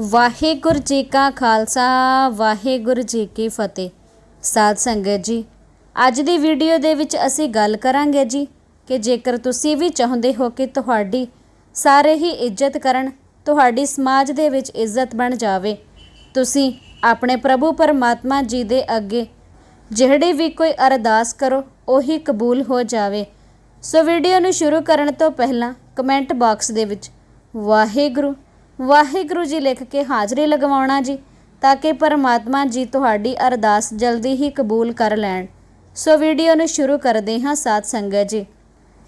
ਵਾਹਿਗੁਰੂ ਜੀ ਕਾ ਖਾਲਸਾ, ਵਾਹਿਗੁਰੂ ਜੀ ਕੀ ਫਤਿਹ। ਸਾਧ ਸੰਗਤ ਜੀ, ਅੱਜ ਦੀ ਵੀਡੀਓ ਦੇ ਵਿੱਚ ਅਸੀਂ ਗੱਲ ਕਰਾਂਗੇ ਜੀ ਕਿ ਜੇਕਰ ਤੁਸੀਂ ਵੀ ਚਾਹੁੰਦੇ ਹੋ ਕਿ ਤੁਹਾਡੀ ਸਾਰੇ ਹੀ ਇੱਜ਼ਤ ਕਰਨ, ਤੁਹਾਡੀ ਸਮਾਜ ਦੇ ਵਿੱਚ ਇੱਜ਼ਤ ਬਣ ਜਾਵੇ, ਤੁਸੀਂ ਆਪਣੇ ਪ੍ਰਭੂ ਪਰਮਾਤਮਾ ਜੀ ਦੇ ਅੱਗੇ ਜਿਹੜੀ ਵੀ ਕੋਈ ਅਰਦਾਸ ਕਰੋ, ਉਹੀ ਕਬੂਲ ਹੋ ਜਾਵੇ। ਸੋ ਵੀਡੀਓ ਨੂੰ ਸ਼ੁਰੂ ਕਰਨ ਤੋਂ ਪਹਿਲਾਂ ਕਮੈਂਟ ਬਾਕਸ ਦੇ ਵਿੱਚ ਵਾਹਿਗੁਰੂ ਵਾਹਿਗੁਰੂ ਜੀ ਲਿਖ ਕੇ ਹਾਜ਼ਰੀ ਲਗਵਾਉਣਾ ਜੀ, ਤਾਂ ਕਿ ਪਰਮਾਤਮਾ ਜੀ ਤੁਹਾਡੀ ਅਰਦਾਸ ਜਲਦੀ ਹੀ ਕਬੂਲ ਕਰ ਲੈਣ। ਸੋ ਵੀਡੀਓ ਨੂੰ ਸ਼ੁਰੂ ਕਰਦੇ ਹਾਂ ਸਾਧ ਸੰਗਤ ਜੀ।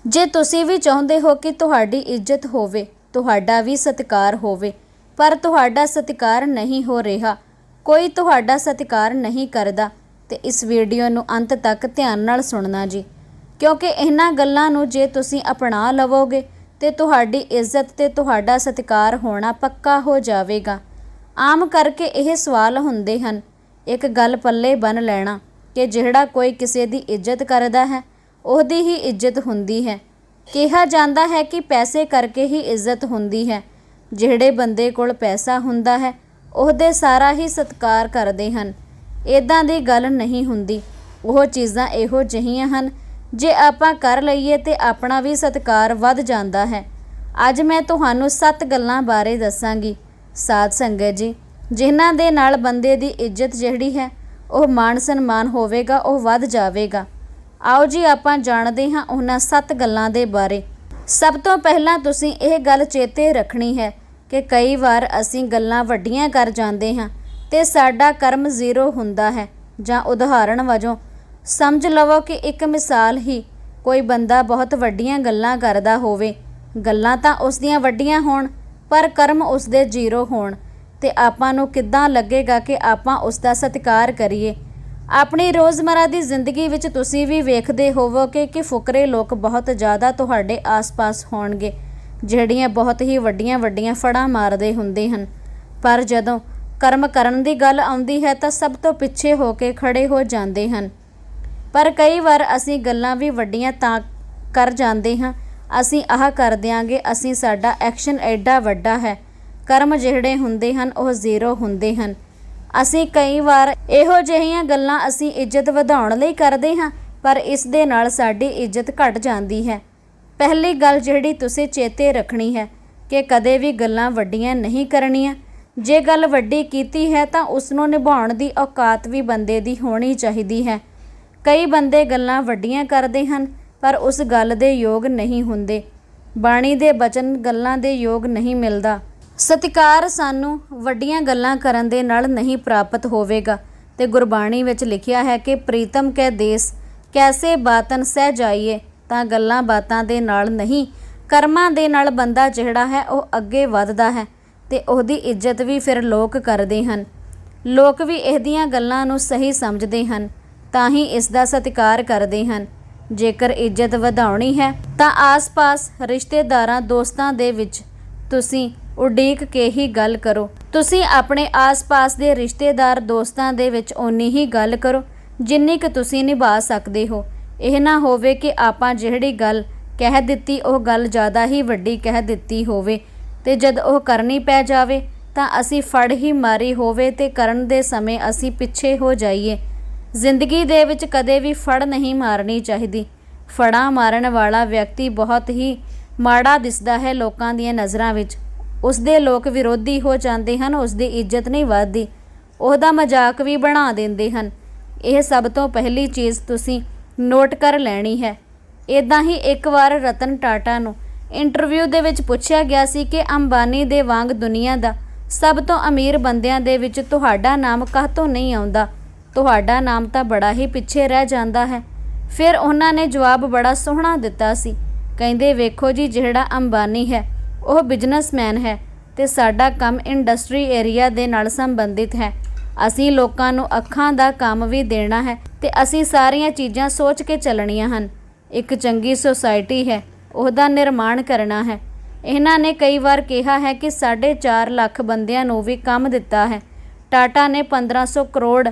ਜੇ ਤੁਸੀਂ ਵੀ ਚਾਹੁੰਦੇ ਹੋ ਕਿ ਤੁਹਾਡੀ ਇੱਜ਼ਤ ਹੋਵੇ, ਤੁਹਾਡਾ ਵੀ ਸਤਿਕਾਰ ਹੋਵੇ, ਪਰ ਤੁਹਾਡਾ ਸਤਿਕਾਰ ਨਹੀਂ ਹੋ ਰਿਹਾ, ਕੋਈ ਤੁਹਾਡਾ ਸਤਿਕਾਰ ਨਹੀਂ ਕਰਦਾ, ਤੇ ਇਸ ਵੀਡੀਓ ਨੂੰ ਅੰਤ ਤੱਕ ਧਿਆਨ ਨਾਲ ਸੁਣਨਾ ਜੀ। ਕਿਉਂਕਿ ਇਹਨਾਂ ਗੱਲਾਂ ਨੂੰ ਜੇ ਤੁਸੀਂ ਅਪਣਾ ਲਵੋਗੇ ਤੇ ਤੁਹਾਡੀ ਇੱਜ਼ਤ ਤੇ ਤੁਹਾਡਾ ਸਤਿਕਾਰ ਹੋਣਾ ਪੱਕਾ ਹੋ ਜਾਵੇਗਾ। ਆਮ ਕਰਕੇ ਇਹ ਸਵਾਲ ਹੁੰਦੇ ਹਨ। ਇੱਕ ਗੱਲ ਪੱਲੇ ਬੰਨ ਲੈਣਾ ਕਿ ਜਿਹੜਾ ਕੋਈ ਕਿਸੇ ਦੀ ਇੱਜ਼ਤ ਕਰਦਾ ਹੈ, ਉਹਦੀ ਹੀ ਇੱਜ਼ਤ ਹੁੰਦੀ ਹੈ। ਕਿਹਾ ਜਾਂਦਾ ਹੈ ਕਿ ਪੈਸੇ ਕਰਕੇ ਹੀ ਇੱਜ਼ਤ ਹੁੰਦੀ ਹੈ। ਜਿਹੜੇ ਬੰਦੇ ਕੋਲ ਪੈਸਾ ਹੁੰਦਾ ਹੈ, ਉਹਦੇ ਸਾਰਾ ਹੀ ਸਤਿਕਾਰ ਕਰਦੇ ਹਨ। ਇਦਾਂ ਦੀ ਗੱਲ ਨਹੀਂ ਹੁੰਦੀ। ਉਹ ਚੀਜ਼ਾਂ ਇਹੋ ਜਿਹੀਆਂ ਹਨ ਜੇ ਆਪਾਂ ਕਰ ਲਈਏ ਤੇ ਆਪਣਾ ਵੀ ਸਤਿਕਾਰ ਵੱਧ ਜਾਂਦਾ ਹੈ। ਅੱਜ ਮੈਂ ਤੁਹਾਨੂੰ ਸੱਤ ਗੱਲਾਂ ਬਾਰੇ ਦੱਸਾਂਗੀ। ਸਾਧ ਸੰਗਤ ਜੀ, ਜਿਨ੍ਹਾਂ ਦੇ ਨਾਲ ਬੰਦੇ ਦੀ ਇੱਜ਼ਤ ਜਿਹੜੀ ਹੈ, ਉਹ ਮਾਣ ਸਨਮਾਨ ਹੋਵੇਗਾ, ਉਹ ਵੱਧ ਜਾਵੇਗਾ। ਆਓ ਜੀ, ਆਪਾਂ ਜਾਣਦੇ ਹਾਂ ਉਹਨਾਂ ਸੱਤ ਗੱਲਾਂ ਦੇ ਬਾਰੇ। ਸਭ ਤੋਂ ਪਹਿਲਾਂ ਤੁਸੀਂ ਇਹ ਗੱਲ ਚੇਤੇ ਰੱਖਣੀ ਹੈ ਕਿ ਕਈ ਵਾਰ ਅਸੀਂ ਗੱਲਾਂ ਵੱਡੀਆਂ ਕਰ ਜਾਂਦੇ ਹਾਂ ਤੇ ਸਾਡਾ ਕਰਮ ਜ਼ੀਰੋ ਹੁੰਦਾ ਹੈ ਜਾਂ ਉਦਾਹਰਣ ਵਜੋਂ ਸਮਝ ਲਵੋ ਕਿ ਇੱਕ ਮਿਸਾਲ ਹੀ ਕੋਈ ਬੰਦਾ ਬਹੁਤ ਵੱਡੀਆਂ ਗੱਲਾਂ ਕਰਦਾ ਹੋਵੇ। ਗੱਲਾਂ ਤਾਂ ਉਸ ਦੀਆਂ ਵੱਡੀਆਂ ਹੋਣ, ਪਰ ਕਰਮ ਉਸ ਦੇ ਜ਼ੀਰੋ ਹੋਣ। ਤੇ ਆਪਾਂ ਨੂੰ ਕਿੱਦਾਂ ਲੱਗੇਗਾ ਕਿ ਆਪਾਂ ਉਸ ਦਾ ਸਤਿਕਾਰ ਕਰੀਏ? ਆਪਣੀ ਰੋਜ਼ਮਰਾ ਦੀ ਜ਼ਿੰਦਗੀ ਵਿੱਚ ਤੁਸੀਂ ਵੀ ਵੇਖਦੇ ਹੋਵੋਗੇ ਕਿ ਫੁਕਰੇ ਲੋਕ ਬਹੁਤ ਜ਼ਿਆਦਾ ਤੁਹਾਡੇ ਆਸ-ਪਾਸ ਹੋਣਗੇ, ਜਿਹੜੀਆਂ ਬਹੁਤ ਹੀ ਵੱਡੀਆਂ ਵੱਡੀਆਂ ਫੜਾਂ ਮਾਰਦੇ ਹੁੰਦੇ ਹਨ। ਪਰ ਜਦੋਂ ਕਰਮ ਕਰਨ ਦੀ ਗੱਲ ਆਉਂਦੀ ਹੈ ਤਾਂ ਸਭ ਤੋਂ ਪਿੱਛੇ ਹੋ ਕੇ ਖੜੇ ਹੋ ਜਾਂਦੇ ਹਨ। ਪਰ ਕਈ ਵਾਰ ਅਸੀਂ ਗੱਲਾਂ ਵੀ ਵੱਡੀਆਂ ਤਾਂ ਕਰ ਜਾਂਦੇ ਹਾਂ। ਅਸੀਂ ਆਹ ਕਰ ਦਿਆਂਗੇ, ਅਸੀਂ ਸਾਡਾ ਐਕਸ਼ਨ ਐਡਾ ਵੱਡਾ ਹੈ। ਕਰਮ ਜਿਹੜੇ ਹੁੰਦੇ ਹਨ, ਉਹ ਜ਼ੀਰੋ ਹੁੰਦੇ ਹਨ। ਅਸੀਂ ਕਈ ਵਾਰ ਇਹੋ ਜਿਹੀਆਂ ਗੱਲਾਂ ਅਸੀਂ ਇੱਜ਼ਤ ਵਧਾਉਣ ਲਈ ਕਰਦੇ ਹਾਂ, ਪਰ ਇਸ ਦੇ ਨਾਲ ਸਾਡੀ ਇੱਜ਼ਤ ਘਟ ਜਾਂਦੀ ਹੈ। ਪਹਿਲੀ ਗੱਲ ਜਿਹੜੀ ਤੁਸੀਂ ਚੇਤੇ ਰੱਖਣੀ ਹੈ ਕਿ ਕਦੇ ਵੀ ਗੱਲਾਂ ਵੱਡੀਆਂ ਨਹੀਂ ਕਰਨੀਆਂ। ਜੇ ਗੱਲ ਵੱਡੀ ਕੀਤੀ ਹੈ ਤਾਂ ਉਸ ਨੂੰ ਨਿਭਾਉਣ ਦੀ ਔਕਾਤ ਵੀ ਬੰਦੇ ਦੀ ਹੋਣੀ ਚਾਹੀਦੀ ਹੈ। ਕਈ ਬੰਦੇ ਗੱਲਾਂ ਵੱਡੀਆਂ ਕਰਦੇ ਹਨ, ਪਰ ਉਸ ਗੱਲ ਦੇ ਯੋਗ ਨਹੀਂ ਹੁੰਦੇ। ਬਾਣੀ ਦੇ ਬਚਨ ਗੱਲਾਂ ਦੇ ਯੋਗ ਨਹੀਂ ਮਿਲਦਾ। ਸਤਿਕਾਰ ਸਾਨੂੰ ਵੱਡੀਆਂ ਗੱਲਾਂ ਕਰਨ ਦੇ ਨਾਲ ਨਹੀਂ ਪ੍ਰਾਪਤ ਹੋਵੇਗਾ। ਤੇ ਗੁਰਬਾਣੀ ਵਿੱਚ ਲਿਖਿਆ ਹੈ ਕਿ ਪ੍ਰੀਤਮ ਕੈ ਦੇਸ, ਕੈਸੇ ਬਾਤਨ ਸਹਿ ਜਾਈਏ, ਤਾਂ ਗੱਲਾਂ ਬਾਤਾਂ ਦੇ ਨਾਲ ਨਹੀਂ, ਕਰਮਾਂ ਦੇ ਨਾਲ ਬੰਦਾ ਜਿਹੜਾ ਹੈ ਉਹ ਅੱਗੇ ਵੱਧਦਾ ਹੈ, ਤੇ ਉਹਦੀ ਇੱਜ਼ਤ ਵੀ ਫਿਰ ਲੋਕ ਕਰਦੇ ਹਨ। ਲੋਕ ਵੀ ਇਹਦੀਆਂ ਗੱਲਾਂ ਨੂੰ ਸਹੀ ਸਮਝਦੇ ਹਨ। ਤਾਂ ਹੀ ਇਸ ਦਾ ਸਤਿਕਾਰ ਕਰਦੇ ਹਨ। ਜੇਕਰ ਇੱਜ਼ਤ ਵਧਾਉਣੀ ਹੈ, ਤਾਂ ਆਸ-ਪਾਸ ਰਿਸ਼ਤੇਦਾਰਾਂ, ਦੋਸਤਾਂ ਦੇ ਵਿੱਚ ਤੁਸੀਂ ਉਡੀਕ ਕੇ ਹੀ ਗੱਲ ਕਰੋ। ਤੁਸੀਂ ਆਪਣੇ ਆਸ-ਪਾਸ ਦੇ ਰਿਸ਼ਤੇਦਾਰ, ਦੋਸਤਾਂ ਦੇ ਵਿੱਚ ਓਨੀ ਹੀ ਗੱਲ ਕਰੋ, ਜਿੰਨੀ ਕਿ ਤੁਸੀਂ ਨਿਭਾ ਸਕਦੇ ਹੋ। ਇਹ ਨਾ ਹੋਵੇ ਕਿ ਆਪਾਂ ਜਿਹੜੀ ਗੱਲ ਕਹਿ ਦਿੱਤੀ, ਉਹ ਗੱਲ ਜ਼ਿਆਦਾ ਹੀ ਵੱਡੀ ਕਹਿ ਦਿੱਤੀ ਹੋਵੇ ਤੇ ਜਦ ਉਹ ਕਰਨੀ ਪੈ ਜਾਵੇ, ਤਾਂ ਅਸੀਂ ਫੜ ਹੀ ਮਾਰੀ ਹੋਵੇ ਤੇ ਕਰਨ ਦੇ ਸਮੇਂ ਅਸੀਂ ਪਿੱਛੇ ਹੋ ਜਾਈਏ। ਜ਼ਿੰਦਗੀ ਦੇ ਵਿੱਚ ਕਦੇ ਵੀ ਫੜ ਨਹੀਂ ਮਾਰਨੀ ਚਾਹੀਦੀ। ਫੜਾਂ ਮਾਰਨ ਵਾਲਾ ਵਿਅਕਤੀ ਬਹੁਤ ਹੀ ਮਾੜਾ ਦਿਸਦਾ ਹੈ ਲੋਕਾਂ ਦੀਆਂ ਨਜ਼ਰਾਂ ਵਿੱਚ। ਉਸ ਦੇ ਲੋਕ ਵਿਰੋਧੀ ਹੋ ਜਾਂਦੇ ਹਨ ਉਸ ਦੀ ਇੱਜ਼ਤ ਨਹੀਂ ਵੱਧਦੀ। ਉਹਦਾ ਮਜ਼ਾਕ ਵੀ ਬਣਾ ਦਿੰਦੇ ਹਨ। ਇਹ ਸਭ ਤੋਂ ਪਹਿਲੀ ਚੀਜ਼ ਤੁਸੀਂ ਨੋਟ ਕਰ ਲੈਣੀ ਹੈ। ਇਦਾਂ ਹੀ ਇੱਕ ਵਾਰ ਰਤਨ ਟਾਟਾ ਨੂੰ ਇੰਟਰਵਿਊ ਦੇ ਵਿੱਚ ਪੁੱਛਿਆ ਗਿਆ ਸੀ ਕਿ ਅੰਬਾਨੀ ਦੇ ਵਾਂਗ ਦੁਨੀਆ ਦਾ ਸਭ ਤੋਂ ਅਮੀਰ ਬੰਦਿਆਂ ਦੇ ਵਿੱਚ ਤੁਹਾਡਾ ਨਾਮ ਕਾਹਤੋਂ ਨਹੀਂ ਆਉਂਦਾ? ਤੁਹਾਡਾ ਨਾਮ ਤਾਂ ਬੜਾ ਹੀ ਪਿੱਛੇ ਰਹਿ ਜਾਂਦਾ ਹੈ। ਫਿਰ ਉਹਨਾਂ ਨੇ ਜਵਾਬ ਬੜਾ ਸੋਹਣਾ ਦਿੱਤਾ ਸੀ। ਕਹਿੰਦੇ, ਵੇਖੋ ਜੀ, ਜਿਹੜਾ ਅੰਬਾਨੀ ਹੈ, ਉਹ ਬਿਜ਼ਨਸਮੈਨ ਹੈ ਤੇ ਸਾਡਾ ਕੰਮ ਇੰਡਸਟਰੀ ਏਰੀਆ ਦੇ ਨਾਲ ਸੰਬੰਧਿਤ ਹੈ। ਅਸੀਂ ਲੋਕਾਂ ਨੂੰ ਅੱਖਾਂ ਦਾ ਕੰਮ ਵੀ ਦੇਣਾ ਹੈ ਤੇ ਅਸੀਂ ਸਾਰੀਆਂ ਚੀਜ਼ਾਂ ਸੋਚ ਕੇ ਚੱਲਣੀਆਂ ਹਨ। ਇੱਕ ਚੰਗੀ ਸੁਸਾਇਟੀ ਹੈ, ਉਹਦਾ ਨਿਰਮਾਣ ਕਰਨਾ ਹੈ। ਇਹਨਾਂ ਨੇ ਕਈ ਵਾਰ ਕਿਹਾ ਹੈ ਕਿ 4.5 ਲੱਖ ਬੰਦਿਆਂ ਨੂੰ ਵੀ ਕੰਮ ਦਿੱਤਾ ਹੈ। ਟਾਟਾ ਨੇ 1500 ਕਰੋੜ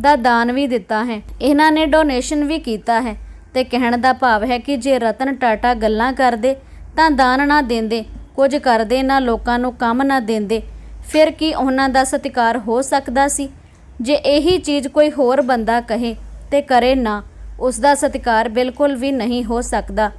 ਦਾ ਦਾਨ ਵੀ ਦਿੱਤਾ ਹੈ। ਇਹਨਾਂ ਨੇ ਡੋਨੇਸ਼ਨ ਵੀ ਕੀਤਾ ਹੈ ਤੇ ਕਹਿਣ ਦਾ ਭਾਵ ਹੈ ਕਿ ਜੇ ਰਤਨ ਟਾਟਾ ਗੱਲਾਂ ਕਰਦੇ ਤਾਂ ਦਾਨ ਨਾ ਦਿੰਦੇ, ਕੁਝ ਕਰਦੇ ਨਾ ਲੋਕਾਂ ਨੂੰ ਕੰਮ ਨਾ ਦਿੰਦੇ, ਫਿਰ ਕੀ ਉਹਨਾਂ ਦਾ ਸਤਿਕਾਰ ਹੋ ਸਕਦਾ ਸੀ? ਜੇ ਇਹੀ ਚੀਜ਼ ਕੋਈ ਹੋਰ ਬੰਦਾ ਕਹੇ ਤੇ ਕਰੇ ਨਾ, ਉਸ ਦਾ ਸਤਿਕਾਰ ਬਿਲਕੁਲ ਵੀ ਨਹੀਂ ਹੋ ਸਕਦਾ।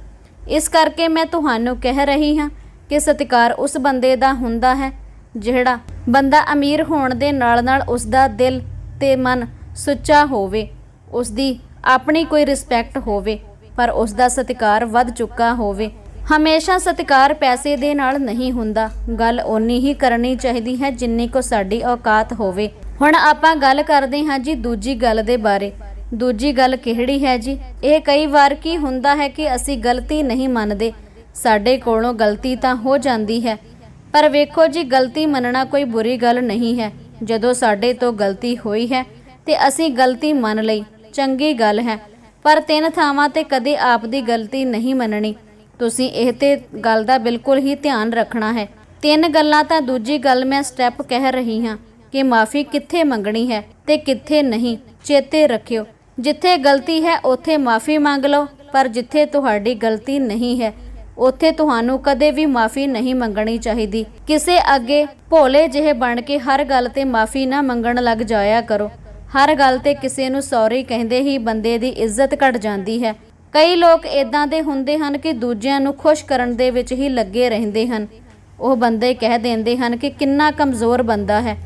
ਇਸ ਕਰਕੇ ਮੈਂ ਤੁਹਾਨੂੰ ਕਹਿ ਰਹੀ ਹਾਂ ਕਿ ਸਤਿਕਾਰ ਉਸ ਬੰਦੇ ਦਾ ਹੁੰਦਾ ਹੈ ਜਿਹੜਾ ਬੰਦਾ ਅਮੀਰ ਹੋਣ ਦੇ ਨਾਲ ਨਾਲ ਉਸ ਦਾ ਦਿਲ ਤੇ ਮਨ ਸੁੱਚਾ ਹੋਵੇ ਉਸ ਦੀ ਆਪਣੀ ਕੋਈ ਰਿਸਪੈਕਟ ਹੋਵੇ, ਪਰ ਉਸ ਦਾ ਸਤਿਕਾਰ ਵੱਧ ਚੁੱਕਾ ਹੋਵੇ। ਹਮੇਸ਼ਾ ਸਤਿਕਾਰ ਪੈਸੇ ਦੇ ਨਾਲ ਨਹੀਂ ਹੁੰਦਾ। ਗੱਲ ਓਨੀ ਹੀ ਕਰਨੀ ਚਾਹੀਦੀ ਹੈ ਜਿੰਨੀ ਕੋ ਸਾਡੀ ਔਕਾਤ ਹੋਵੇ। ਹੁਣ ਆਪਾਂ ਗੱਲ ਕਰਦੇ ਹਾਂ ਜੀ ਦੂਜੀ ਗੱਲ ਦੇ ਬਾਰੇ। ਦੂਜੀ ਗੱਲ ਕਿਹੜੀ ਹੈ ਜੀ? ਇਹ ਕਈ ਵਾਰ ਕੀ ਹੁੰਦਾ ਹੈ ਕਿ ਅਸੀਂ ਗਲਤੀ ਨਹੀਂ ਮੰਨਦੇ। ਸਾਡੇ ਕੋਲੋਂ ਗਲਤੀ ਤਾਂ ਹੋ ਜਾਂਦੀ ਹੈ, ਪਰ ਵੇਖੋ ਜੀ ਗਲਤੀ ਮੰਨਣਾ ਕੋਈ ਬੁਰੀ ਗੱਲ ਨਹੀਂ ਹੈ। ਜਦੋਂ ਸਾਡੇ ਤੋਂ ਗਲਤੀ ਹੋਈ ਹੈ ਤੇ ਅਸੀਂ ਗਲਤੀ ਮੰਨ ਲਈ। ਚੰਗੀ ਗੱਲ ਹੈ, ਪਰ ਤਿੰਨ ਥਾਵਾਂ ਤੇ ਕਦੇ ਆਪ ਦੀ ਗਲਤੀ ਨਹੀਂ ਮੰਨਣੀ। ਤੁਸੀਂ ਇਹ ਤੇ ਗੱਲ ਦਾ ਬਿਲਕੁਲ ਹੀ ਧਿਆਨ ਰੱਖਣਾ ਹੈ। ਤਿੰਨ ਗੱਲਾਂ ਤਾਂ ਦੂਜੀ ਗੱਲ ਮੈਂ ਸਟੈਪ ਕਹਿ ਰਹੀ ਹਾਂ ਕਿ ਮਾਫੀ ਕਿੱਥੇ ਮੰਗਣੀ ਹੈ ਤੇ ਕਿੱਥੇ ਨਹੀਂ, ਚੇਤੇ ਰੱਖਿਓ। ਜਿੱਥੇ ਗਲਤੀ ਹੈ, ਉੱਥੇ ਮਾਫੀ ਮੰਗ ਲਓ, ਪਰ ਜਿੱਥੇ ਤੁਹਾਡੀ ਗਲਤੀ ਨਹੀਂ ਹੈ, ਉੱਥੇ ਤੁਹਾਨੂੰ ਕਦੇ ਵੀ ਮਾਫੀ ਨਹੀਂ ਮੰਗਣੀ ਚਾਹੀਦੀ। ਕਿਸੇ ਅੱਗੇ ਭੋਲੇ ਜਿਹੇ ਬਣ ਕੇ ਹਰ ਗੱਲ ਤੇ ਮਾਫੀ ਨਾ ਮੰਗਣ ਲੱਗ ਜਾਇਆ ਕਰੋ। ਹਰ ਗੱਲ ਤੇ ਕਿਸੇ ਨੂੰ ਸੌਰੀ ਕਹਿੰਦੇ ਹੀ ਬੰਦੇ ਦੀ ਇੱਜ਼ਤ ਘਟ ਜਾਂਦੀ ਹੈ। ਕਈ ਲੋਕ ਇਦਾਂ ਦੇ ਹੁੰਦੇ ਹਨ ਕਿ ਦੂਜਿਆਂ ਨੂੰ ਖੁਸ਼ ਕਰਨ ਦੇ ਵਿੱਚ ਹੀ ਲੱਗੇ ਰਹਿੰਦੇ ਹਨ। ਉਹ ਬੰਦੇ ਕਹਿ ਦਿੰਦੇ ਹਨ ਕਿ ਕਿੰਨਾ ਕਮਜ਼ੋਰ ਬੰਦਾ ਹੈ।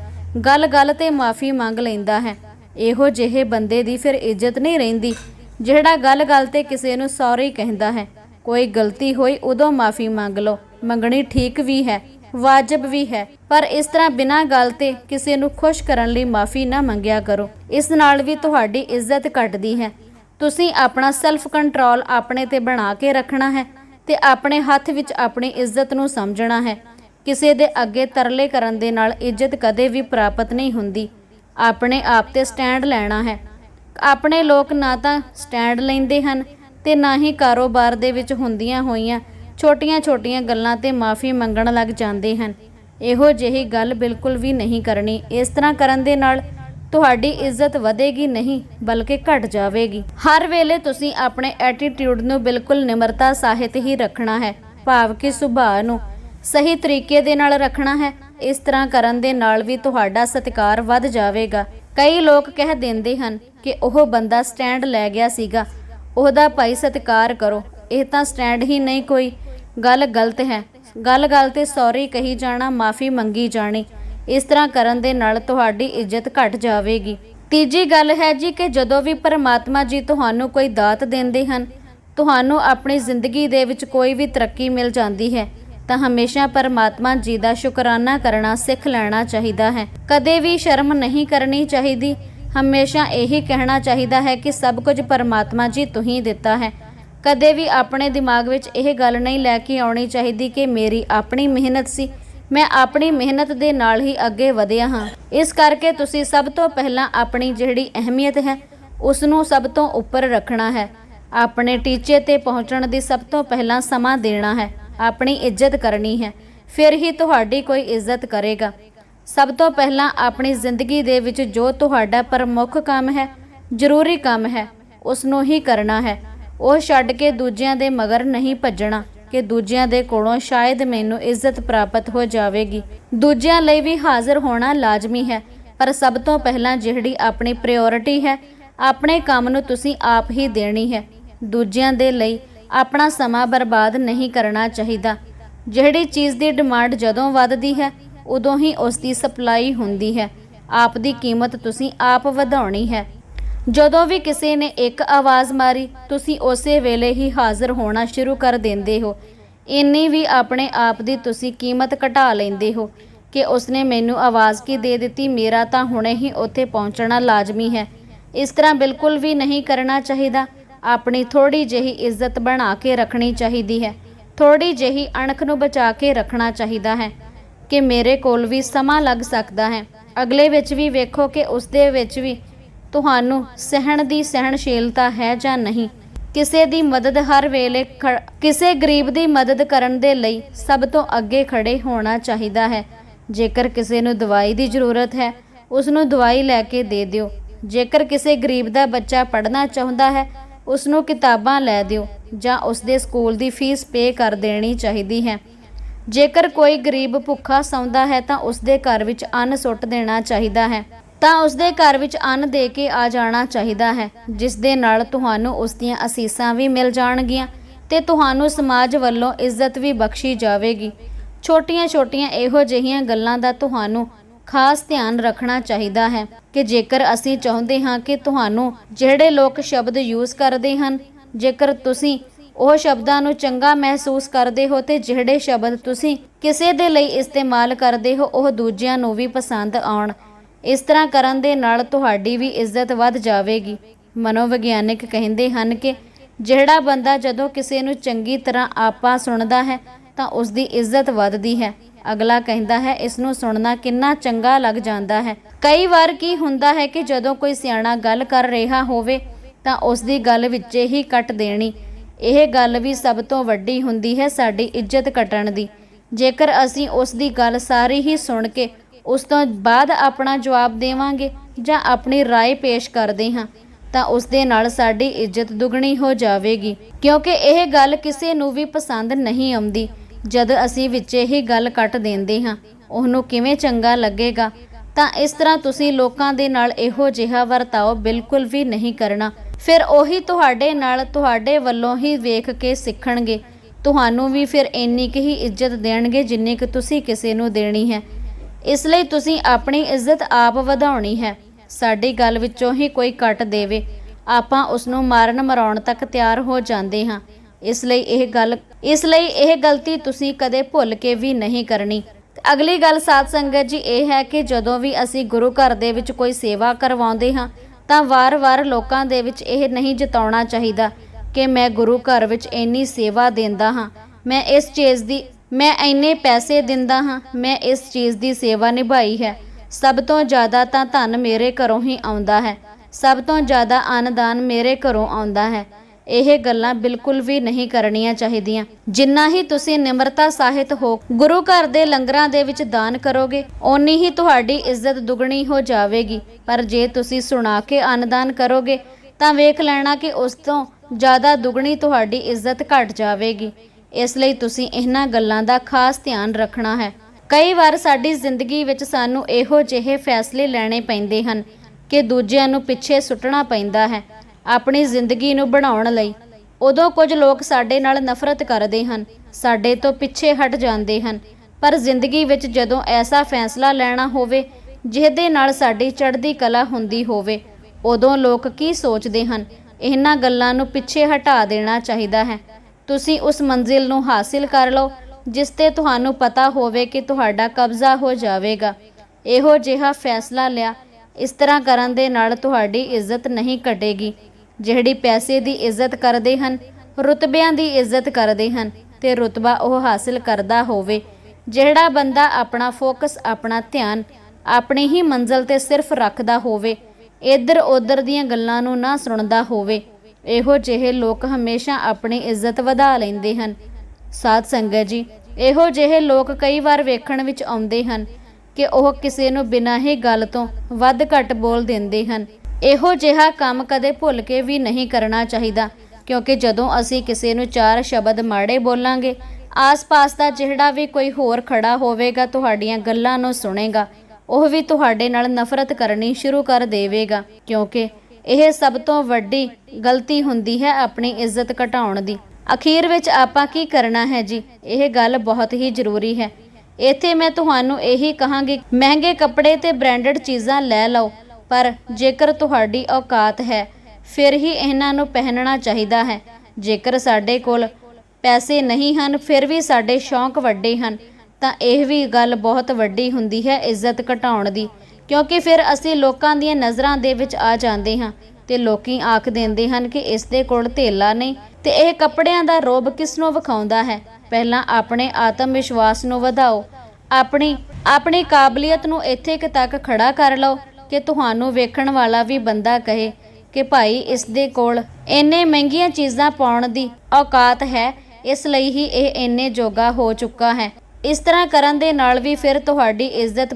ਗੱਲ-ਗੱਲ ਤੇ ਮਾਫੀ ਮੰਗ ਲੈਂਦਾ ਹੈ। ਇਹੋ ਜਿਹੇ ਬੰਦੇ ਦੀ ਫਿਰ ਇੱਜ਼ਤ ਨਹੀਂ ਰਹਿੰਦੀ, ਜਿਹੜਾ ਗੱਲ-ਗੱਲ ਤੇ ਕਿਸੇ ਨੂੰ ਸੌਰੀ ਕਹਿੰਦਾ ਹੈ। ਕੋਈ ਗਲਤੀ ਹੋਈ ਉਦੋਂ ਮਾਫੀ ਮੰਗ ਲਓ। ਮੰਗਣੀ ਠੀਕ ਵੀ ਹੈ, ਵਾਜਬ ਵੀ ਹੈ। ਪਰ ਇਸ ਤਰ੍ਹਾਂ ਬਿਨਾਂ ਗੱਲ ਤੇ ਕਿਸੇ ਨੂੰ ਖੁਸ਼ ਕਰਨ ਲਈ ਮਾਫੀ ਨਾ ਮੰਗਿਆ ਕਰੋ। ਇਸ ਨਾਲ ਵੀ ਤੁਹਾਡੀ ਇੱਜ਼ਤ ਘਟਦੀ ਹੈ। ਤੁਸੀਂ ਆਪਣਾ ਸੈਲਫ ਕੰਟਰੋਲ ਆਪਣੇ ਤੇ ਬਣਾ ਕੇ ਰੱਖਣਾ ਹੈ ਤੇ ਆਪਣੇ ਹੱਥ ਵਿੱਚ ਆਪਣੀ ਇੱਜ਼ਤ ਨੂੰ ਸਮਝਣਾ ਹੈ। ਕਿਸੇ ਦੇ ਅੱਗੇ ਤਰਲੇ ਕਰਨ ਦੇ ਨਾਲ ਇੱਜ਼ਤ ਕਦੇ ਵੀ ਪ੍ਰਾਪਤ ਨਹੀਂ ਹੁੰਦੀ। ਆਪਣੇ ਆਪ ਤੇ ਸਟੈਂਡ ਲੈਣਾ ਹੈ। ਆਪਣੇ ਲੋਕ ਨਾ ਤਾਂ ਸਟੈਂਡ ਲੈਂਦੇ ਹਨ ਤੇ ਨਾ ਹੀ ਕਾਰੋਬਾਰ ਦੇ ਵਿੱਚ ਹੁੰਦੀਆਂ ਹੋਈਆਂ ਛੋਟੀਆਂ-ਛੋਟੀਆਂ ਗੱਲਾਂ ਤੇ ਮਾਫੀ ਮੰਗਣ ਲੱਗ ਜਾਂਦੇ ਹਨ। ਇਹੋ ਜਿਹੀ ਗੱਲ ਬਿਲਕੁਲ ਵੀ ਨਹੀਂ ਕਰਨੀ। ਇਸ ਤਰ੍ਹਾਂ ਕਰਨ ਦੇ ਨਾਲ ਤੁਹਾਡੀ ਇੱਜ਼ਤ ਵਧੇਗੀ ਨਹੀਂ, ਬਲਕਿ ਘਟ ਜਾਵੇਗੀ। ਹਰ ਵੇਲੇ ਤੁਸੀਂ ਆਪਣੇ ਐਟੀਟਿਊਡ ਨੂੰ ਬਿਲਕੁਲ ਨਿਮਰਤਾ ਸਾਹਿਤ ਹੀ ਰੱਖਣਾ ਹੈ, ਭਾਵ ਕਿ ਸੁਭਾਅ ਨੂੰ ਸਹੀ ਤਰੀਕੇ ਦੇ ਨਾਲ ਰੱਖਣਾ ਹੈ। ਇਸ ਤਰ੍ਹਾਂ ਕਰਨ ਦੇ ਨਾਲ ਵੀ ਤੁਹਾਡਾ ਸਤਿਕਾਰ ਵੱਧ ਜਾਵੇਗਾ। ਕਈ ਲੋਕ ਕਹਿ ਦਿੰਦੇ ਹਨ ਕਿ ਉਹ ਬੰਦਾ ਸਟੈਂਡ ਲੈ ਗਿਆ ਸੀਗਾ, ਉਹਦਾ ਭਾਈ ਸਤਿਕਾਰ ਕਰੋ। ਇਹ ਤਾਂ ਸਟੈਂਡ ਹੀ ਨਹੀਂ, ਕੋਈ ਗੱਲ ਗਲਤ ਹੈ। ਗੱਲ ਗੱਲ ਤੇ ਸੌਰੀ ਕਹੀ ਜਾਣਾ, ਮਾਫੀ ਮੰਗੀ ਜਾਣੀ। ਇਸ ਤਰ੍ਹਾਂ ਕਰਨ ਦੇ ਨਾਲ ਤੁਹਾਡੀ ਇੱਜ਼ਤ ਘਟ ਜਾਵੇਗੀ। ਤੀਜੀ ਗੱਲ ਹੈ ਜੀ ਕਿ ਜਦੋਂ ਵੀ ਪਰਮਾਤਮਾ ਜੀ ਤੁਹਾਨੂੰ ਕੋਈ ਦਾਤ ਦਿੰਦੇ ਹਨ, ਤੁਹਾਨੂੰ ਆਪਣੀ ਜ਼ਿੰਦਗੀ ਦੇ ਵਿੱਚ ਕੋਈ ਵੀ ਤਰੱਕੀ ਮਿਲ ਜਾਂਦੀ ਹੈ, ਤਾਂ ਹਮੇਸ਼ਾ ਪਰਮਾਤਮਾ ਜੀ ਦਾ ਸ਼ੁਕਰਾਨਾ ਕਰਨਾ ਸਿੱਖ ਲੈਣਾ ਚਾਹੀਦਾ ਹੈ। ਕਦੇ ਵੀ ਸ਼ਰਮ ਨਹੀਂ ਕਰਨੀ ਚਾਹੀਦੀ। ਹਮੇਸ਼ਾ ਇਹੀ ਕਹਿਣਾ ਚਾਹੀਦਾ ਹੈ ਕਿ ਸਭ ਕੁਝ ਪਰਮਾਤਮਾ ਜੀ ਤੁਸੀਂ ਦਿੱਤਾ ਹੈ। ਕਦੇ ਵੀ ਆਪਣੇ ਦਿਮਾਗ ਵਿੱਚ ਇਹ ਗੱਲ ਨਹੀਂ ਲੈ ਕੇ ਆਉਣੀ ਚਾਹੀਦੀ ਕਿ ਮੇਰੀ ਆਪਣੀ ਮਿਹਨਤ ਸੀ। ਮੈਂ ਆਪਣੀ ਮਿਹਨਤ ਦੇ ਨਾਲ ਹੀ ਅੱਗੇ ਵਧਿਆ ਹਾਂ। ਇਸ ਕਰਕੇ ਤੁਸੀਂ ਸਭ ਤੋਂ ਪਹਿਲਾਂ ਆਪਣੀ ਜਿਹੜੀ ਅਹਿਮੀਅਤ ਹੈ ਉਸ ਨੂੰ ਸਭ ਤੋਂ ਉੱਪਰ ਰੱਖਣਾ ਹੈ। ਆਪਣੇ ਟੀਚੇ ਤੇ ਪਹੁੰਚਣ ਦੀ ਸਭ ਤੋਂ ਪਹਿਲਾਂ ਸਮਾਂ ਦੇਣਾ ਹੈ। ਆਪਣੀ ਇੱਜ਼ਤ ਕਰਨੀ ਹੈ। ਫਿਰ ਹੀ ਤੁਹਾਡੀ ਕੋਈ ਇੱਜ਼ਤ ਕਰੇਗਾ। ਸਭ ਤੋਂ ਪਹਿਲਾਂ ਆਪਣੀ ਜ਼ਿੰਦਗੀ ਦੇ ਵਿੱਚ ਜੋ ਤੁਹਾਡਾ ਪ੍ਰਮੁੱਖ ਕੰਮ ਹੈ, ਜ਼ਰੂਰੀ ਕੰਮ ਹੈ ਉਸ ਨੂੰ ਹੀ ਕਰਨਾ ਹੈ। ਉਹ ਛੱਡ ਕੇ ਦੂਜਿਆਂ ਦੇ ਮਗਰ ਨਹੀਂ ਭੱਜਣਾ ਕਿ ਦੂਜਿਆਂ ਦੇ ਕੋਲੋਂ ਸ਼ਾਇਦ ਮੈਨੂੰ ਇੱਜ਼ਤ ਪ੍ਰਾਪਤ ਹੋ ਜਾਵੇਗੀ। ਦੂਜਿਆਂ ਲਈ ਵੀ ਹਾਜ਼ਰ ਹੋਣਾ ਲਾਜ਼ਮੀ ਹੈ, ਪਰ ਸਭ ਤੋਂ ਪਹਿਲਾਂ ਜਿਹੜੀ ਆਪਣੀ ਪ੍ਰਾਇੋਰਟੀ ਹੈ, ਆਪਣੇ ਕੰਮ ਨੂੰ ਤੁਸੀਂ ਆਪ ਹੀ ਦੇਣੀ ਹੈ। ਦੂਜਿਆਂ ਦੇ ਲਈ ਆਪਣਾ ਸਮਾਂ ਬਰਬਾਦ ਨਹੀਂ ਕਰਨਾ ਚਾਹੀਦਾ। ਜਿਹੜੀ ਚੀਜ਼ ਦੀ ਡਿਮਾਂਡ ਜਦੋਂ ਵੱਧਦੀ ਹੈ, ਉਦੋਂ ਹੀ ਉਸ ਦੀ ਸਪਲਾਈ ਹੁੰਦੀ ਹੈ। ਆਪ ਦੀ ਕੀਮਤ ਤੁਸੀਂ ਆਪ ਵਧਾਉਣੀ ਹੈ। ਜਦੋਂ ਵੀ ਕਿਸੇ ਨੇ ਇੱਕ ਆਵਾਜ਼ ਮਾਰੀ, ਤੁਸੀਂ ਉਸੇ ਵੇਲੇ ਹੀ ਹਾਜ਼ਰ ਹੋਣਾ ਸ਼ੁਰੂ ਕਰ ਦਿੰਦੇ ਹੋ। ਇੰਨੀ ਵੀ ਆਪਣੇ ਆਪ ਦੀ ਤੁਸੀਂ ਕੀਮਤ ਘਟਾ ਲੈਂਦੇ ਹੋ ਕਿ ਉਸਨੇ ਮੈਨੂੰ ਆਵਾਜ਼ ਕੀ ਦੇ ਦਿੱਤੀ, ਮੇਰਾ ਤਾਂ ਹੁਣੇ ਹੀ ਉੱਥੇ ਪਹੁੰਚਣਾ ਲਾਜ਼ਮੀ ਹੈ। ਇਸ ਤਰ੍ਹਾਂ ਬਿਲਕੁਲ ਵੀ ਨਹੀਂ ਕਰਨਾ ਚਾਹੀਦਾ। ਆਪਣੀ ਥੋੜੀ ਜਿਹੀ ਇੱਜ਼ਤ ਬਣਾ ਕੇ ਰੱਖਣੀ ਚਾਹੀਦੀ ਹੈ। ਥੋੜੀ ਜਿਹੀ ਅਣਖ ਨੂੰ ਬਚਾ ਕੇ ਰੱਖਣਾ ਚਾਹੀਦਾ ਹੈ ਕਿ ਮੇਰੇ ਕੋਲ ਵੀ ਸਮਾਂ ਲੱਗ ਸਕਦਾ ਹੈ। ਅਗਲੇ ਵਿੱਚ ਵੀ ਵੇਖੋ ਕਿ ਉਸ ਦੇ ਵਿੱਚ ਵੀ ਤੁਹਾਨੂੰ ਸਹਿਣ ਦੀ ਸਹਿਣਸ਼ੀਲਤਾ ਹੈ ਜਾਂ ਨਹੀਂ? ਕਿਸੇ ਦੀ ਮਦਦ ਹਰ ਵੇਲੇ ਖ- ਕਿਸੇ ਗਰੀਬ ਦੀ ਮਦਦ ਕਰਨ ਦੇ ਲਈ ਸਭ ਤੋਂ ਅੱਗੇ ਖੜੇ ਹੋਣਾ ਚਾਹੀਦਾ ਹੈ। ਜੇਕਰ ਕਿਸੇ ਨੂੰ ਦਵਾਈ ਦੀ ਜ਼ਰੂਰਤ ਹੈ ਉਸ ਨੂੰ ਦਵਾਈ ਲੈ ਕੇ ਦੇ ਦਿਓ। ਜੇਕਰ ਕਿਸੇ ਗਰੀਬ ਦਾ ਬੱਚਾ ਪੜ੍ਹਨਾ ਚਾਹੁੰਦਾ ਹੈ ਉਸ ਨੂੰ ਕਿਤਾਬਾਂ ਲੈ ਦਿਓ ਜਾਂ ਉਸ ਦੇ ਸਕੂਲ ਦੀ ਫੀਸ ਪੇ ਕਰ ਦੇਣੀ ਚਾਹੀਦੀ ਹੈ। ਜੇਕਰ ਕੋਈ ਗਰੀਬ ਭੁੱਖਾ ਸੌਂਦਾ ਹੈ ਤਾਂ ਉਸਦੇ ਘਰ ਵਿੱਚ ਅੰਨ ਸੁੱਟ ਦੇਣਾ ਚਾਹੀਦਾ ਹੈ। ਤਾਂ ਉਸਦੇ ਘਰ ਵਿੱਚ ਅੰਨ ਦੇ ਕੇ ਆ ਜਾਣਾ ਚਾਹੀਦਾ ਹੈ, ਜਿਸ ਦੇ ਨਾਲ ਤੁਹਾਨੂੰ ਉਸ ਦੀਆਂ ਅਸੀਸਾਂ ਵੀ ਮਿਲ ਜਾਣਗੀਆਂ ਤੇ ਤੁਹਾਨੂੰ ਸਮਾਜ ਵੱਲੋਂ ਇੱਜ਼ਤ ਵੀ ਬਖਸ਼ੀ ਜਾਵੇਗੀ। ਛੋਟੀਆਂ-ਛੋਟੀਆਂ ਇਹੋ ਜਿਹੀਆਂ ਗੱਲਾਂ ਦਾ ਤੁਹਾਨੂੰ ਖਾਸ ਧਿਆਨ ਰੱਖਣਾ ਚਾਹੀਦਾ ਹੈ ਕਿ ਜੇਕਰ ਅਸੀਂ ਚਾਹੁੰਦੇ ਹਾਂ ਕਿ ਤੁਹਾਨੂੰ ਜਿਹੜੇ ਲੋਕ ਸ਼ਬਦ ਯੂਜ਼ ਕਰਦੇ ਹਨ, ਜੇਕਰ ਤੁਸੀਂ ਉਹ ਸ਼ਬਦਾਂ ਨੂੰ ਚੰਗਾ ਮਹਿਸੂਸ ਕਰਦੇ ਹੋ ਤੇ ਜਿਹੜੇ ਸ਼ਬਦ ਤੁਸੀਂ ਕਿਸੇ ਦੇ ਲਈ ਇਸਤੇਮਾਲ ਕਰਦੇ ਹੋ, ਉਹ ਦੂਜਿਆਂ ਨੂੰ ਵੀ ਪਸੰਦ ਆਉਣ। ਇਸ ਤਰ੍ਹਾਂ ਕਰਨ ਦੇ ਨਾਲ ਤੁਹਾਡੀ ਵੀ ਇੱਜ਼ਤ ਵੱਧ ਜਾਵੇਗੀ। ਮਨੋਵਿਗਿਆਨਿਕ ਕਹਿੰਦੇ ਹਨ ਕਿ ਜਿਹੜਾ ਬੰਦਾ ਜਦੋਂ ਕਿਸੇ ਨੂੰ ਚੰਗੀ ਤਰ੍ਹਾਂ ਆਪਾ ਸੁਣਦਾ ਹੈ, ਤਾਂ ਉਸ ਦੀ ਇੱਜ਼ਤ ਵੱਧਦੀ ਹੈ। ਅਗਲਾ ਕਹਿੰਦਾ ਹੈ ਇਸ ਨੂੰ ਸੁਣਨਾ ਕਿੰਨਾ ਚੰਗਾ ਲੱਗ ਜਾਂਦਾ ਹੈ। ਕਈ ਵਾਰ ਕੀ ਹੁੰਦਾ ਹੈ ਕਿ ਜਦੋਂ ਕੋਈ ਸਿਆਣਾ ਗੱਲ ਕਰ ਰਿਹਾ ਹੋਵੇ, ਤਾਂ ਉਸ ਦੀ ਗੱਲ ਵਿੱਚ ਹੀ ਕੱਟ ਦੇਣੀ। ਇਹ ਗੱਲ ਵੀ ਸਭ ਤੋਂ ਵੱਡੀ ਹੁੰਦੀ ਹੈ ਸਾਡੀ ਇੱਜ਼ਤ ਘਟਣ ਦੀ। ਜੇਕਰ ਅਸੀਂ ਉਸ ਦੀ ਗੱਲ ਸਾਰੀ ਹੀ ਸੁਣ ਕੇ ਉਸ ਤੋਂ ਬਾਅਦ ਆਪਣਾ ਜਵਾਬ ਦੇਵਾਂਗੇ ਜਾਂ ਆਪਣੀ ਰਾਏ ਪੇਸ਼ ਕਰਦੇ ਹਾਂ, ਤਾਂ ਉਸ ਦੇ ਨਾਲ ਸਾਡੀ ਇੱਜ਼ਤ ਦੁੱਗਣੀ ਹੋ ਜਾਵੇਗੀ। ਕਿਉਂਕਿ ਇਹ ਗੱਲ ਕਿਸੇ ਨੂੰ ਵੀ ਪਸੰਦ ਨਹੀਂ ਆਉਂਦੀ। ਜਦ ਅਸੀਂ ਵਿੱਚ ਇਹ ਗੱਲ ਕੱਟ ਦਿੰਦੇ ਹਾਂ, ਉਹਨੂੰ ਕਿਵੇਂ ਚੰਗਾ ਲੱਗੇਗਾ? ਤਾਂ ਇਸ ਤਰ੍ਹਾਂ ਤੁਸੀਂ ਲੋਕਾਂ ਦੇ ਨਾਲ ਇਹੋ ਜਿਹਾ ਵਰਤਾਓ ਬਿਲਕੁਲ ਵੀ ਨਹੀਂ ਕਰਨਾ। ਫਿਰ ਉਹੀ ਤੁਹਾਡੇ ਨਾਲ ਤੁਹਾਡੇ ਵੱਲੋਂ ਹੀ ਵੇਖ ਕੇ ਸਿੱਖਣਗੇ। ਤੁਹਾਨੂੰ ਵੀ ਫਿਰ ਇੰਨੀ ਕੁ ਹੀ ਇੱਜ਼ਤ ਦੇਣਗੇ ਜਿੰਨੀ ਕਿ ਤੁਸੀਂ ਕਿਸੇ ਨੂੰ ਦੇਣੀ ਹੈ। ਇਸ ਲਈ ਤੁਸੀਂ ਆਪਣੀ ਇੱਜ਼ਤ ਆਪ ਵਧਾਉਣੀ ਹੈ। ਸਾਡੀ ਗੱਲ ਵਿੱਚੋਂ ਹੀ ਕੋਈ ਕੱਟ ਦੇਵੇ। ਆਪਾਂ ਉਸ ਨੂੰ ਮਾਰਨ ਮਰਾਉਣ ਤੱਕ ਤਿਆਰ ਹੋ ਜਾਂਦੇ ਹਾਂ। ਇਸ ਲਈ ਇਹ ਗੱਲ, ਇਸ ਲਈ ਇਹ ਗਲਤੀ ਤੁਸੀਂ ਕਦੇ ਭੁੱਲ ਕੇ ਵੀ ਨਹੀਂ ਕਰਨੀ। ਅਗਲੀ ਗੱਲ ਸਾਧ ਸੰਗਤ ਜੀ ਇਹ ਹੈ ਕਿ ਜਦੋਂ ਵੀ ਅਸੀਂ ਗੁਰੂ ਘਰ ਦੇ ਵਿੱਚ ਕੋਈ ਸੇਵਾ ਕਰਵਾਉਂਦੇ ਹਾਂ, ਤਾਂ ਵਾਰ-ਵਾਰ ਲੋਕਾਂ ਦੇ ਵਿੱਚ ਇਹ ਨਹੀਂ ਜਤਾਉਣਾ ਚਾਹੀਦਾ ਕਿ ਮੈਂ ਗੁਰੂ ਘਰ ਵਿੱਚ ਇੰਨੀ ਸੇਵਾ ਦਿੰਦਾ ਹਾਂ। ਮੈਂ ਇਸ ਚੀਜ਼ ਦੀ ਮੈਂ ਇੰਨੇ ਪੈਸੇ ਦਿੰਦਾ ਹਾਂ, ਮੈਂ ਇਸ ਚੀਜ਼ ਦੀ ਸੇਵਾ ਨਿਭਾਈ ਹੈ। ਸਭ ਤੋਂ ਜ਼ਿਆਦਾ ਤਾਂ ਧਨ ਮੇਰੇ ਘਰੋਂ ਹੀ ਆਉਂਦਾ ਹੈ। ਸਭ ਤੋਂ ਜ਼ਿਆਦਾ ਅਨਦਾਨ ਮੇਰੇ ਘਰੋਂ ਆਉਂਦਾ ਹੈ। ਇਹ ਗੱਲਾਂ ਬਿਲਕੁਲ ਵੀ ਨਹੀਂ ਕਰਨੀਆਂ ਚਾਹੀਦੀਆਂ। ਜਿੰਨਾ ਹੀ ਤੁਸੀਂ ਨਿਮਰਤਾ ਸਾਹਿਤ ਹੋ, ਗੁਰੂ ਘਰ ਦੇ ਲੰਗਰਾਂ ਦੇ ਵਿੱਚ ਦਾਨ ਕਰੋਗੇ, ਓਨੀ ਹੀ ਤੁਹਾਡੀ ਇੱਜ਼ਤ ਦੁੱਗਣੀ ਹੋ ਜਾਵੇਗੀ। ਪਰ ਜੇ ਤੁਸੀਂ ਸੁਣਾ ਕੇ ਅਨਦਾਨ ਕਰੋਗੇ, ਤਾਂ ਵੇਖ ਲੈਣਾ ਕਿ ਉਸ ਤੋਂ ਜ਼ਿਆਦਾ ਦੁੱਗਣੀ ਤੁਹਾਡੀ ਇੱਜ਼ਤ ਘਟ ਜਾਵੇਗੀ। ਇਸ ਲਈ ਤੁਸੀਂ ਇਹਨਾਂ ਗੱਲਾਂ ਦਾ ਖਾਸ ਧਿਆਨ ਰੱਖਣਾ ਹੈ। ਕਈ ਵਾਰ ਸਾਡੀ ਜ਼ਿੰਦਗੀ ਵਿੱਚ ਸਾਨੂੰ ਇਹੋ ਜਿਹੇ ਫੈਸਲੇ ਲੈਣੇ ਪੈਂਦੇ ਹਨ ਕਿ ਦੂਜਿਆਂ ਨੂੰ ਪਿੱਛੇ ਸੁੱਟਣਾ ਪੈਂਦਾ ਹੈ ਆਪਣੀ ਜ਼ਿੰਦਗੀ ਨੂੰ ਬਣਾਉਣ ਲਈ। ਉਦੋਂ ਕੁਝ ਲੋਕ ਸਾਡੇ ਨਾਲ ਨਫ਼ਰਤ ਕਰਦੇ ਹਨ, ਸਾਡੇ ਤੋਂ ਪਿੱਛੇ ਹਟ ਜਾਂਦੇ ਹਨ, ਪਰ ਜ਼ਿੰਦਗੀ ਵਿੱਚ ਜਦੋਂ ਐਸਾ ਫੈਸਲਾ ਲੈਣਾ ਹੋਵੇ, ਜਿਹਦੇ ਨਾਲ ਸਾਡੀ ਚੜ੍ਹਦੀ ਕਲਾ ਹੁੰਦੀ ਹੋਵੇ, ਉਦੋਂ ਲੋਕ ਕੀ ਸੋਚਦੇ ਹਨ? ਇਹਨਾਂ ਗੱਲਾਂ ਨੂੰ ਪਿੱਛੇ ਹਟਾ ਦੇਣਾ ਚਾਹੀਦਾ ਹੈ। ਤੁਸੀਂ ਉਸ ਮੰਜ਼ਿਲ ਨੂੰ ਹਾਸਿਲ ਕਰ ਲਓ, ਜਿਸ ਤੇ ਤੁਹਾਨੂੰ ਪਤਾ ਹੋਵੇ ਕਿ ਤੁਹਾਡਾ ਕਬਜ਼ਾ ਹੋ ਜਾਵੇਗਾ। ਇਹੋ ਜਿਹਾ ਫੈਸਲਾ ਲਿਆ, ਇਸ ਤਰ੍ਹਾਂ ਕਰਨ ਦੇ ਨਾਲ ਤੁਹਾਡੀ ਇੱਜ਼ਤ ਨਹੀਂ ਘਟੇਗੀ ਜਿਹੜੀ ਪੈਸੇ ਦੀ ਇੱਜ਼ਤ ਕਰਦੇ ਹਨ, ਰੁਤਬਿਆਂ ਦੀ ਇੱਜ਼ਤ ਕਰਦੇ ਹਨ, ਤੇ ਰੁਤਬਾ ਉਹ ਹਾਸਿਲ ਕਰਦਾ ਹੋਵੇ, ਜਿਹੜਾ ਬੰਦਾ ਆਪਣਾ ਫੋਕਸ, ਆਪਣਾ ਧਿਆਨ, ਆਪਣੀ ਹੀ ਮੰਜ਼ਲ ਤੇ ਸਿਰਫ ਰੱਖਦਾ ਹੋਵੇ ਇੱਧਰ ਉੱਧਰ ਦੀਆਂ ਗੱਲਾਂ ਨੂੰ ਨਾ ਸੁਣਦਾ ਹੋਵੇ। ਇਹੋ ਜਿਹੇ ਲੋਕ ਹਮੇਸ਼ਾ ਆਪਣੀ ਇੱਜ਼ਤ ਵਧਾ ਲੈਂਦੇ ਹਨ। ਸਾਧ ਸੰਗਤ ਜੀ, ਇਹੋ ਜਿਹੇ ਲੋਕ ਕਈ ਵਾਰ ਵੇਖਣ ਵਿੱਚ ਆਉਂਦੇ ਹਨ ਕਿ ਉਹ ਕਿਸੇ ਨੂੰ ਬਿਨਾਂ ਹੀ ਗੱਲ ਤੋਂ ਵੱਧ ਘੱਟ ਬੋਲ ਦਿੰਦੇ ਹਨ। ਇਹੋ ਜਿਹਾ ਕੰਮ ਕਦੇ ਭੁੱਲ ਕੇ ਵੀ ਨਹੀਂ ਕਰਨਾ ਚਾਹੀਦਾ, ਕਿਉਂਕਿ ਜਦੋਂ ਅਸੀਂ ਕਿਸੇ ਨੂੰ ਚਾਰ ਸ਼ਬਦ ਮਾੜੇ ਬੋਲਾਂਗੇ, ਆਸ-ਪਾਸ ਦਾ ਜਿਹੜਾ ਵੀ ਕੋਈ ਹੋਰ ਖੜਾ ਹੋਵੇਗਾ ਤੁਹਾਡੀਆਂ ਗੱਲਾਂ ਨੂੰ ਸੁਣੇਗਾ, ਉਹ ਵੀ ਤੁਹਾਡੇ ਨਾਲ ਨਫ਼ਰਤ ਕਰਨੀ ਸ਼ੁਰੂ ਕਰ ਦੇਵੇਗਾ, ਕਿਉਂਕਿ ਇਹ ਸਭ ਤੋਂ ਵੱਡੀ ਗਲਤੀ ਹੁੰਦੀ ਹੈ ਆਪਣੀ ਇੱਜ਼ਤ ਘਟਾਉਣ ਦੀ। ਅਖੀਰ ਵਿੱਚ ਆਪਾਂ ਕੀ ਕਰਨਾ ਹੈ ਜੀ? ਇਹ ਗੱਲ ਬਹੁਤ ਹੀ ਜ਼ਰੂਰੀ ਹੈ। ਇੱਥੇ ਮੈਂ ਤੁਹਾਨੂੰ ਇਹੀ ਕਹਾਂਗੀ, ਮਹਿੰਗੇ ਕੱਪੜੇ ਤੇ ਬ੍ਰਾਂਡਡ ਚੀਜ਼ਾਂ ਲੈ ਲਓ, ਪਰ ਜੇਕਰ ਤੁਹਾਡੀ ਔਕਾਤ ਹੈ, ਫਿਰ ਹੀ ਇਹਨਾਂ ਨੂੰ ਪਹਿਨਣਾ ਚਾਹੀਦਾ ਹੈ। ਜੇਕਰ ਸਾਡੇ ਕੋਲ ਪੈਸੇ ਨਹੀਂ ਹਨ, ਫਿਰ ਵੀ ਸਾਡੇ ਸ਼ੌਂਕ ਵੱਡੇ ਹਨ, ਤਾਂ ਇਹ ਵੀ ਗੱਲ ਬਹੁਤ ਵੱਡੀ ਹੁੰਦੀ ਹੈ ਇੱਜ਼ਤ ਘਟਾਉਣ ਦੀ। ਕਿਉਂਕਿ ਫਿਰ ਅਸੀਂ ਲੋਕਾਂ ਦੀਆਂ ਨਜ਼ਰਾਂ ਦੇ ਵਿੱਚ ਆ ਜਾਂਦੇ ਹਾਂ ਤੇ ਲੋਕੀ ਆਖ ਦਿੰਦੇ ਹਨ ਕਿ ਇਸ ਦੇ ਕੋਲ ਧੇਲਾ ਨਹੀਂ ਤੇ ਇਹ ਕੱਪੜਿਆਂ ਦਾ ਰੋਬ ਕਿਸ ਨੂੰ ਵਿਖਾਉਂਦਾ ਹੈ? ਪਹਿਲਾਂ ਆਪਣੇ ਆਤਮ ਵਿਸ਼ਵਾਸ ਨੂੰ ਵਧਾਓ। ਆਪਣੀ ਆਪਣੀ ਕਾਬਲੀਅਤ ਨੂੰ ਇੱਥੇ ਕਿ ਤੱਕ ਖੜਾ ਕਰ ਲਓ ਕਿ ਤੁਹਾਨੂੰ ਵੇਖਣ ਵਾਲਾ ਵੀ ਬੰਦਾ ਕਹੇ ਕਿ ਭਾਈ ਇਸ ਦੇ ਕੋਲ ਇੰਨੇ ਮਹਿੰਗੀਆਂ ਚੀਜ਼ਾਂ ਪਾਉਣ ਦੀ ਔਕਾਤ ਹੈ, ਇਸ ਲਈ ਹੀ ਇਹ ਇੰਨੇ ਜੋਗਾ ਹੋ ਚੁੱਕਾ ਹੈ। ਇਸ ਤਰ੍ਹਾਂ ਕਰਨ ਦੇ ਨਾਲ ਵੀ ਫਿਰ ਤੁਹਾਡੀ ਇੱਜ਼ਤ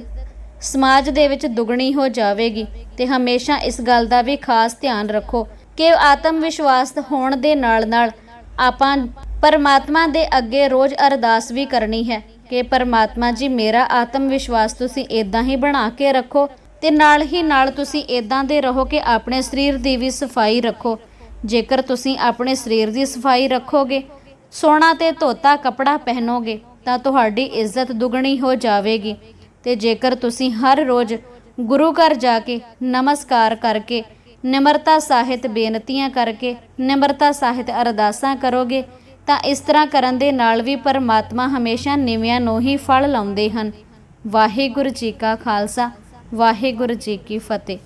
ਸਮਾਜ ਦੇ ਵਿੱਚ ਦੁੱਗਣੀ ਹੋ ਜਾਵੇਗੀ ਤੇ ਹਮੇਸ਼ਾ ਇਸ ਗੱਲ ਦਾ ਵੀ ਖਾਸ ਧਿਆਨ ਰੱਖੋ ਕਿ ਆਤਮ ਵਿਸ਼ਵਾਸ ਹੋਣ ਦੇ ਨਾਲ ਨਾਲ ਆਪਾਂ ਪਰਮਾਤਮਾ ਦੇ ਅੱਗੇ ਰੋਜ਼ ਅਰਦਾਸ ਵੀ ਕਰਨੀ ਹੈ ਕਿ ਪਰਮਾਤਮਾ ਜੀ, ਮੇਰਾ ਆਤਮ ਵਿਸ਼ਵਾਸ ਤੁਸੀਂ ਇਦਾਂ ਹੀ ਬਣਾ ਕੇ ਰੱਖੋ ਤੇ ਨਾਲ ਹੀ ਨਾਲ ਤੁਸੀਂ ਇਦਾਂ ਦੇ ਰਹੋ ਕਿ ਆਪਣੇ ਸਰੀਰ ਦੀ ਵੀ ਸਫ਼ਾਈ ਰੱਖੋ। ਜੇਕਰ ਤੁਸੀਂ ਆਪਣੇ ਸਰੀਰ ਦੀ ਸਫ਼ਾਈ ਰੱਖੋਗੇ, ਸੋਨਾ ਤੇ ਧੋਤਾ ਕਪੜਾ ਪਹਿਨੋਗੇ, ਤਾਂ ਤੁਹਾਡੀ ਇੱਜ਼ਤ ਦੁੱਗਣੀ ਹੋ ਜਾਵੇਗੀ। ਤੇ ਜੇਕਰ ਤੁਸੀਂ ਹਰ ਰੋਜ਼ ਗੁਰੂ ਘਰ ਜਾ ਕੇ ਨਮਸਕਾਰ ਕਰਕੇ, ਨਿਮਰਤਾ ਸਾਹਿਤ ਬੇਨਤੀਆਂ ਕਰਕੇ, ਨਿਮਰਤਾ ਸਾਹਿਤ ਅਰਦਾਸਾਂ ਕਰੋਗੇ, ਤਾਂ ਇਸ ਤਰ੍ਹਾਂ ਕਰਨ ਦੇ ਨਾਲ ਵੀ ਪਰਮਾਤਮਾ ਹਮੇਸ਼ਾ ਨਿਵਿਆਂ ਨੂੰ ਹੀ ਫਲ ਲਾਉਂਦੇ ਹਨ। ਵਾਹਿਗੁਰੂ ਜੀ ਕਾ ਖਾਲਸਾ, ਵਾਹਿਗੁਰੂ ਜੀ ਕੀ ਫਤਿਹ।